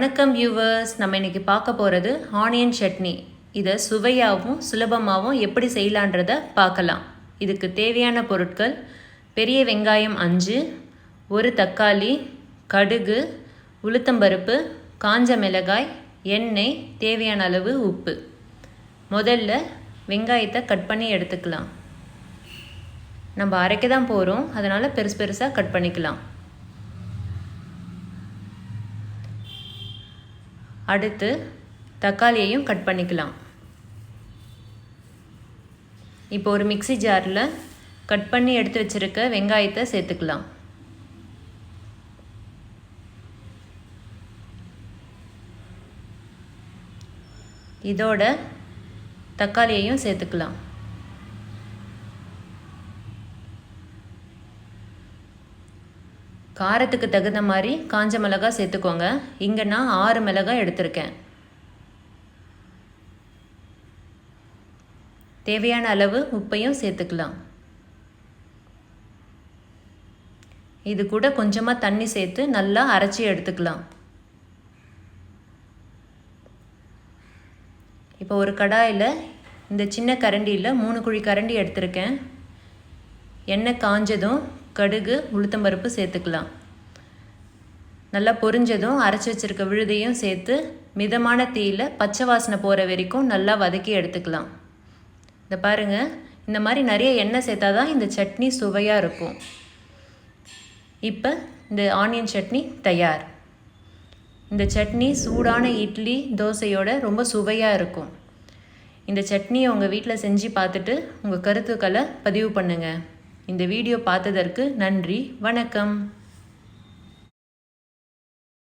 வணக்கம் வியூவர்ஸ் நம்ம இன்றைக்கி பார்க்க போகிறது ஆனியன் சட்னி. இதை சுவையாகவும் சுலபமாகவும் எப்படி செய்யலான்றத பார்க்கலாம். இதுக்கு தேவையான பொருட்கள் பெரிய வெங்காயம் அஞ்சு ஒரு தக்காளி கடுகு உளுத்தம்பருப்பு காஞ்ச மிளகாய் எண்ணெய் தேவையான அளவு உப்பு. முதல்ல வெங்காயத்தை கட் பண்ணி எடுத்துக்கலாம். நம்ம அரைக்க தான் போகிறோம் அதனால் பெருசு பெருசாக கட் பண்ணிக்கலாம். அடுத்து தக்காளியையும் கட் பண்ணிக்கலாம். இப்போ ஒரு மிக்சி ஜாரில் கட் பண்ணி எடுத்து வச்சுருக்க வெங்காயத்தை சேர்த்துக்கலாம். இதோட தக்காளியையும் சேர்த்துக்கலாம். காரத்துக்கு தகுந்த மாதிரி காஞ்ச மிளகா சேர்த்துக்கோங்க. இங்கே நான் ஆறு மிளகாய் எடுத்திருக்கேன். தேவையான அளவு உப்பையும் சேர்த்துக்கலாம். இது கூட கொஞ்சமாக தண்ணி சேர்த்து நல்லா அரைச்சி எடுத்துக்கலாம். இப்போ ஒரு கடாயில் இந்த சின்ன கரண்டியில் மூணு குழி கரண்டி எடுத்திருக்கேன். எண்ணெய் காஞ்சதும் கடுகு உளுத்தம்பருப்பு சேர்த்துக்கலாம். நல்லா பொரிஞ்சதும் அரைச்சி வச்சுருக்க விழுதையும் சேர்த்து மிதமான தீயில் பச்சை வாசனை போகிற வரைக்கும் நல்லா வதக்கி எடுத்துக்கலாம். இந்த பாருங்கள் இந்த மாதிரி நிறைய எண்ணெய் சேர்த்தா தான் இந்த சட்னி சுவையாக இருக்கும். இப்போ இந்த ஆனியன் சட்னி தயார். இந்த சட்னி சூடான இட்லி தோசையோட ரொம்ப சுவையாக இருக்கும். இந்த சட்னியை உங்கள் வீட்டில் செஞ்சு பார்த்துட்டு உங்கள் கருத்துக்களை பதிவு பண்ணுங்கள் இந்த வீடியோ பார்த்ததற்கு நன்றி. வணக்கம்.